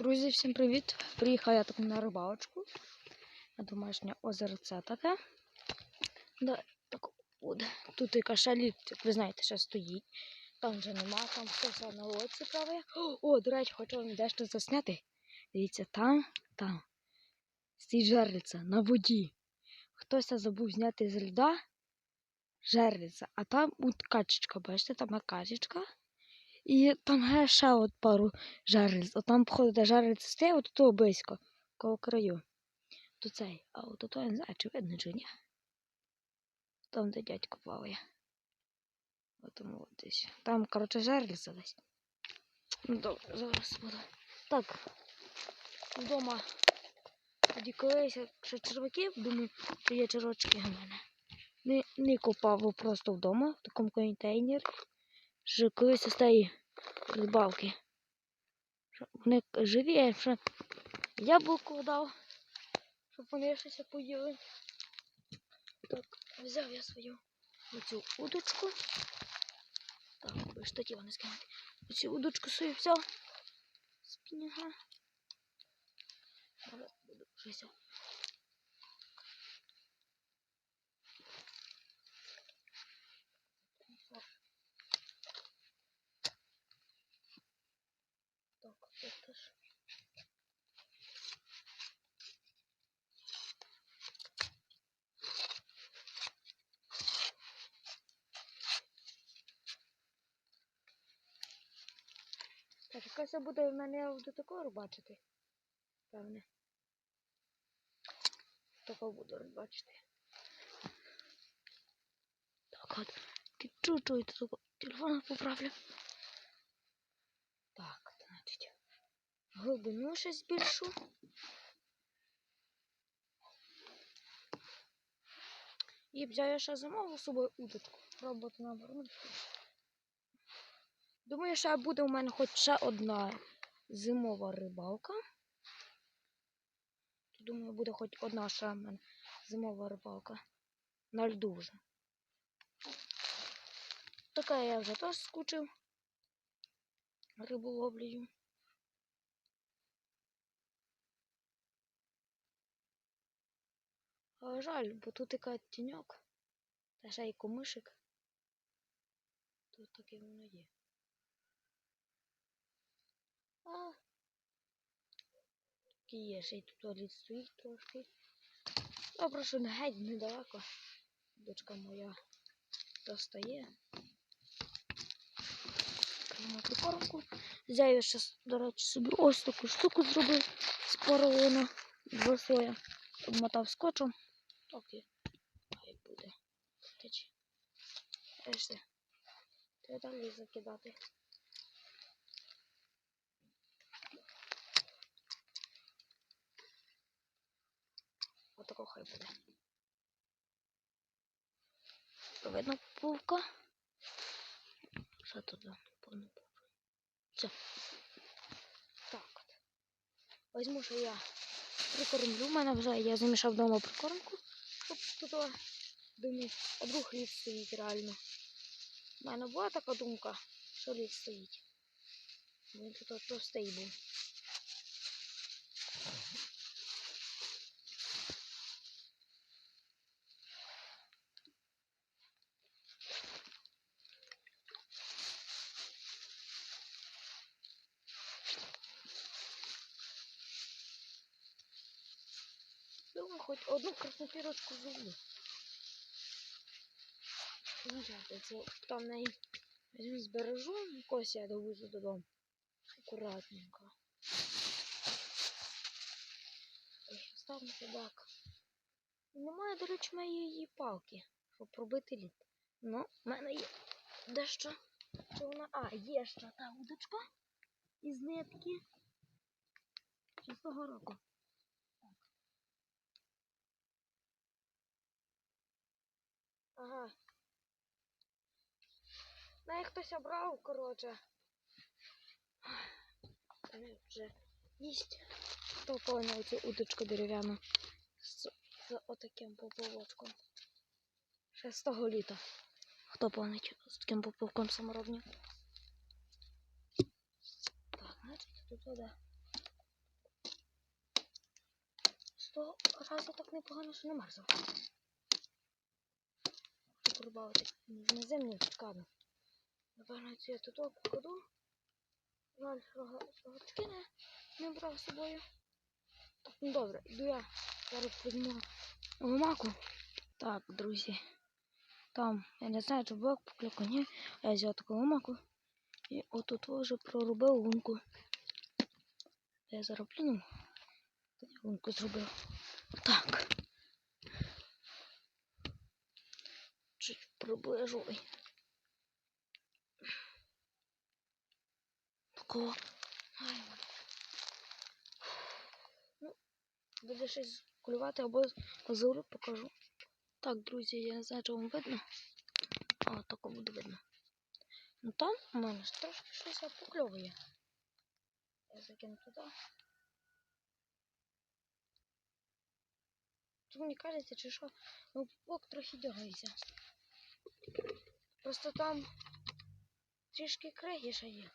Друзі, всім привіт! Приїхав я таку на рибалочку. На домашнє озерце таке. Да, так от. Тут і кашаліт, як ви знаєте, ще стоїть. Там вже нема, там хтось на лодці праве. О, до речі, хочу вам дещо засняти. Дивіться, там, там. Стоїть жерлиця на воді. Хтось забув зняти з льда жерлиця, а там от качечка, бачите, там качечка. І там є ще от пару жарлиць. От там, походу, де жарлиця стоїть, от тут близько, коло краю. То цей, а от то я не знаю, чи видно, чи ні. Там, де дядько плаває. От тому от десь. Там, коротше, жарлиця десь. Ну, добре, зараз буду. Так, вдома. Тоді колись, якщо черваки, думаю, що є червачки в мене. Не, не копав просто вдома, в такому контейнері. Що колись тієї рибалки. Вони живі, я ще яблуко дав, щоб вони щось поїли. Так, взяв я свою оцю удочку. Так, ви штатива не скинути. Оцю удочку свою взяв. Спінінга. Зараз буду щось. Так, це теж. Так, буде в мене такого бачити. Певне. Такого буду бачити. Так от. Чуть-чуть такого телефона поправлю. Так, значить. Глибину ще збільшу. І взяв я ще замовив з собою удочку. Пробувати навернути. Думаю, ще буде у мене хоч ще одна зимова рибалка. Думаю, буде хоч одна ще в мене зимова рибалка. На льду вже. Така я вже теж скучив. Риболовлею. А жаль, бо тут така тіньок. Та ще й комишик. Тут таке воно є. А. Є, ще й тут лід стоїть трошки. Добре, що не геть недалеко. Дочка моя достає. Прямо прикормку. Взяв я ще, до речі, собі ось таку штуку зробив з поролону двосоя. Обмотав скотчем. І хай буде. Решти. Треба далі закидати. Отако хай буде. Видно пулка. Що тут повно пулка? Все. Так от. Возьму, що я прикормлю. У мене вже я замішав вдома прикормку, щоб тут думаю, а друг ліс стоїть реально. У мене була така думка, що ліс стоїть. Він тут от простий був. Хоч одну краснопірочку це там неї візьму збережу, якось я довезу додому. Акуратненько. Ставлю собак. Немає, до речі, моєї палки, щоб пробити лід. Ну, в мене є дещо. Чи вона... А, є ще та удочка із нитки. Шестого року. Ага. На хтось обрав, коротше. Вже їсть. Хто поняв цю удочку дерев'яну з, з отаким поплавочком. Ще з того літа. Хто помнить з таким поплавком саморобним? Так, значить тут вода. того разу так непогано, що не мерзав. На землі цікаво. Напевно, я тут покладу. Жаль, рогатки не, не брав з собою. Так, ну добре, йду я зараз візьму ломаку. Так, друзі. Там, я не знаю, чи блок покликав, ні. Я взяв таку ломаку. І отут вже проробив лунку. Я плюнув. Лунку зробив. Так. Приближу. Ой. Такого. Ну, буде щось клювати або позору покажу. Так, друзі, я не знаю, чи вам видно. А, тако буде видно. Ну там у мене ж трошки щось покльовує. Я закину туди. Тут мені кажеться, чи що, ну бок трохи дергається. Просто там трішки криги ще є.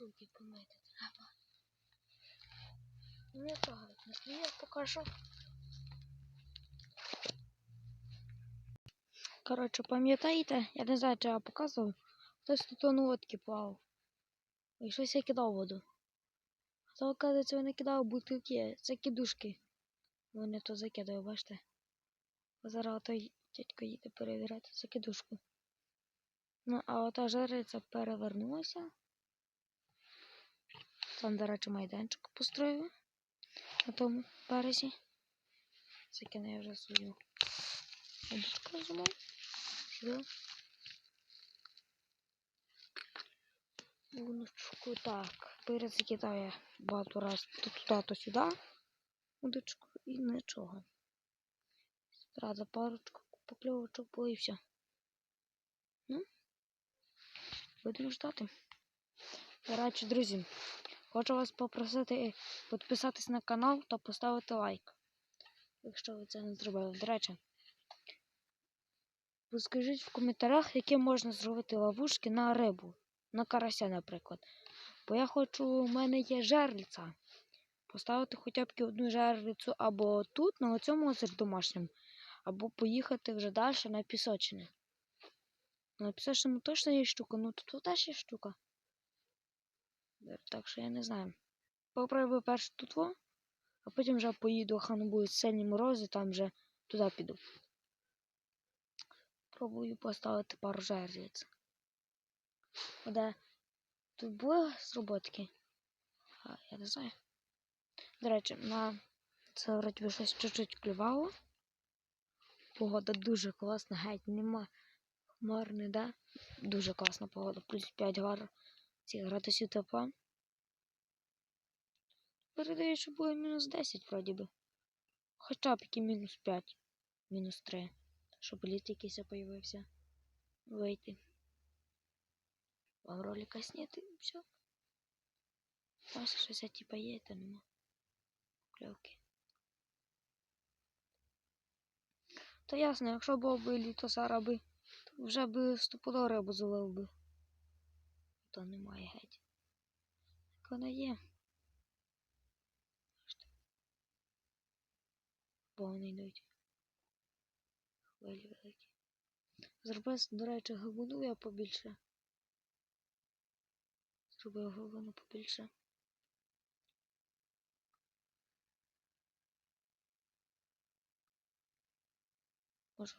Руки помити треба. Не трогають, не поки Коротше, пам'ятаєте, я не знаю, чи я показував, хтось тут на лодці плавав. І щось я кидав воду. А то, оказується, вони кидали бутилки, це кидушки. Вони то закидали, бачите. А зараз той дядько їде перевіряти закидушку. Ну, а ота жариця перевернулася. Там, до речі, майданчик построїли на тому березі. Закину я вже свою удочку зимою. Сюди. Удочку так. Перезакидав я багато раз то туди, то сюди. Удочку і нічого. Правда, парочку покльовочок було і все. Ну, будемо ждати. Речі, друзі, хочу вас попросити підписатись на канал та поставити лайк, якщо ви це не зробили. До речі, скажіть в коментарях, які можна зробити ловушки на рибу, на карася, наприклад. Бо я хочу, у мене є жерлиця. Поставити хоча б одну жерлицю або тут, на цьому озері домашньому, або поїхати вже далі на пісочини. На пісочному точно є штука, ну тут теж є штука. Так що я не знаю. Попробую перше тут, во, а потім вже поїду, хай не будуть сильні морози, там вже туди піду. Пробую поставити пару жерлиць. Де тут були зроботки? А, я не знаю. До речі, на це вроді би щось чуть-чуть клювало. Погода дуже класна, геть нема хмарний, да? Дуже класна погода. Плюс 5 гар цих градусів тепла. Передаю, що буде мінус 10 вроді би. Хоча б які мінус 5, мінус 3. Щоб літ якийсь появився. Вийти. Вам ролика сняти і все. Ось щось типа є, то нема. Кльовки. То ясно, якщо було б літо зараз би, то вже би стопудово рибу зловив би. То немає геть. Так вона є. Бо вони йдуть. Хвилі великі. Зробив, до речі, гавуну я побільше. Зробив гавуну побільше. Можу.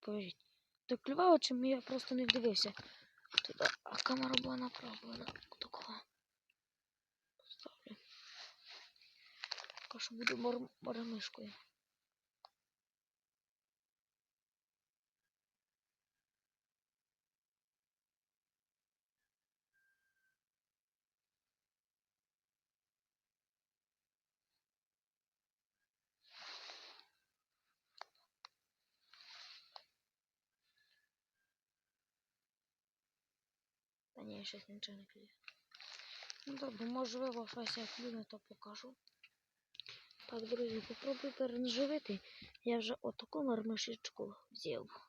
Поверіть. То клювало, чим я просто не дивився. Туди. А камера була направлена. Такого. Поставлю. Поки що буду мор Та щось нічого не клює. Ну добре, можливо, щось я клюне, то покажу. Так, друзі, попробую перенаживити. Я вже отаку мармишечку взяв.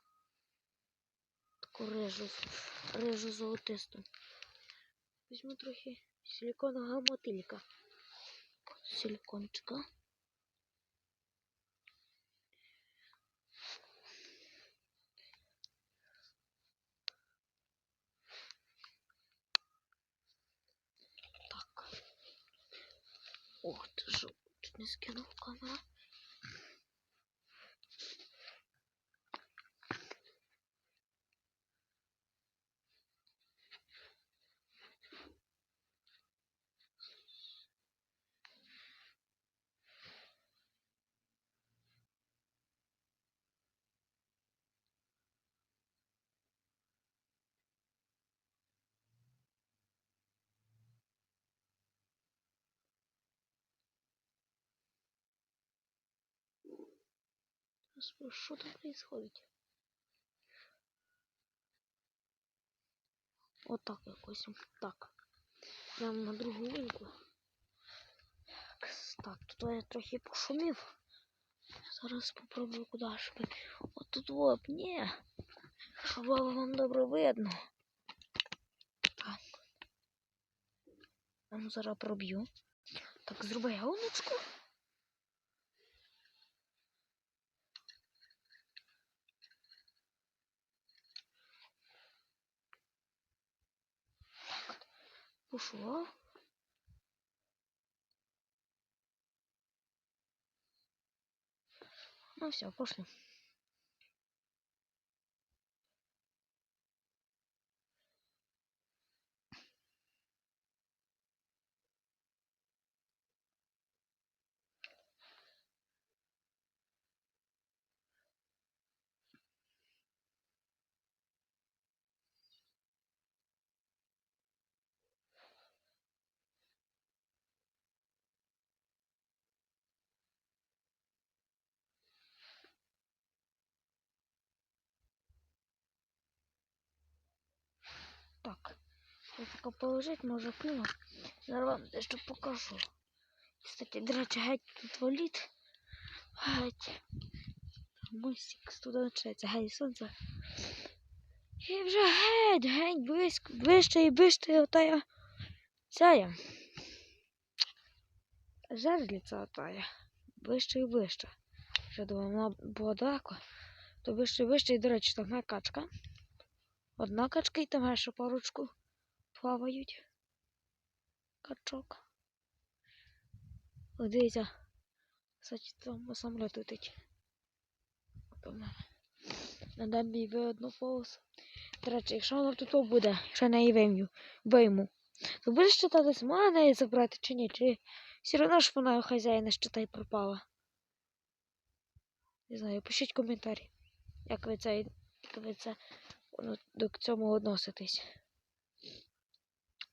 Таку рижу, рижу золотисту. Візьму трохи силиконового мотилька. Силикончика. Ох ти ж, чуть не скинув камеру. Что там происходит? Вот так якось. Так. Прямо на другу линку. Так, тут я трохи пошумів. Зараз спробую куди ж би. От тут от, ні. Щоб вам добре видно. Так. Я зараз проб'ю. Так, зроби яуночку. Пошло. Ну все, пошли. Так. Я поки положить, може клюну. Зараз вам дещо покажу. Кстати, до речі, геть тут валіт. Геть. Мостик туди починається, геть сонце. І вже геть, геть, близько, ближче і ближче отая. Ця. Жерлиця отая. Ближче і ближче. Вже думаю, вона була далеко. То ближче і ближче, і, до речі, там качка. Одна качка і там ще парочку плавають. Качок. О, дивіться. Кстати, там самоліт летить. Там на дамбі видно полос. До речі, якщо воно тут буде, якщо я неї вим'ю, вийму, то будеш читати, змога неї забрати чи ні? Чи все одно ж вона у хазяїна щитай пропала? Не знаю, пишіть коментарі, як ви це, як ви це до цьому відноситись.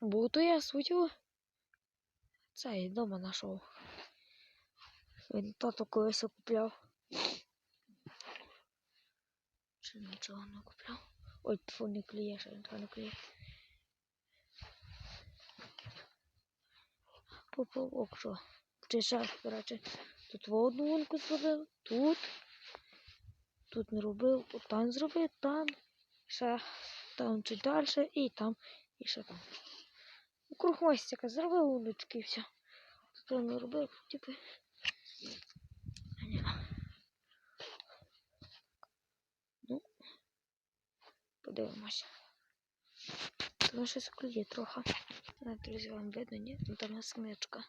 Бо то я свою цей дома знайшов. Він тато колись купляв. Чи нічого не купляв? Ой, фу, не кліє, ще нічого не кліє. Поплавок, що? Чи ще, речі, тут в одну лунку зробив, тут, тут не робив, там зробив, там, ще там чуть далі і там, і ще там. Круг мостика зробив луночки і все. Тут не робив, типу. Ну, подивимося. Там щось клює трохи. Друзі, вам видно, ні? Ну там смичка.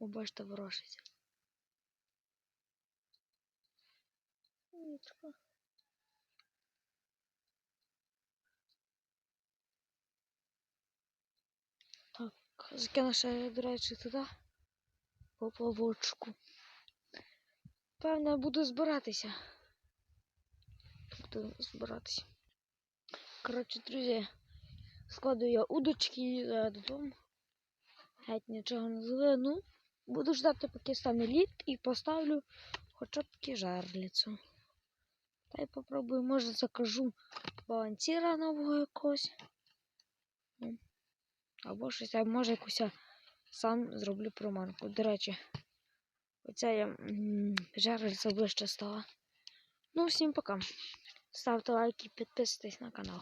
Бачите, ворушиться. Смичка. Так, закину ще, до речі, туди. Поплавочку. Певно, буду збиратися. Буду збиратися. Коротше, друзі, складую я удочки додому. Геть нічого не зле. Ну, буду ждати, поки стане лід і поставлю хоча б жарлицю. Та й попробую, може закажу балансіра нового якогось. Ну, Або щось, а може якусь сам зроблю проманку. До речі, оця я м, жерлиця ближче стала. Ну, всім пока. Ставте лайки, підписуйтесь на канал.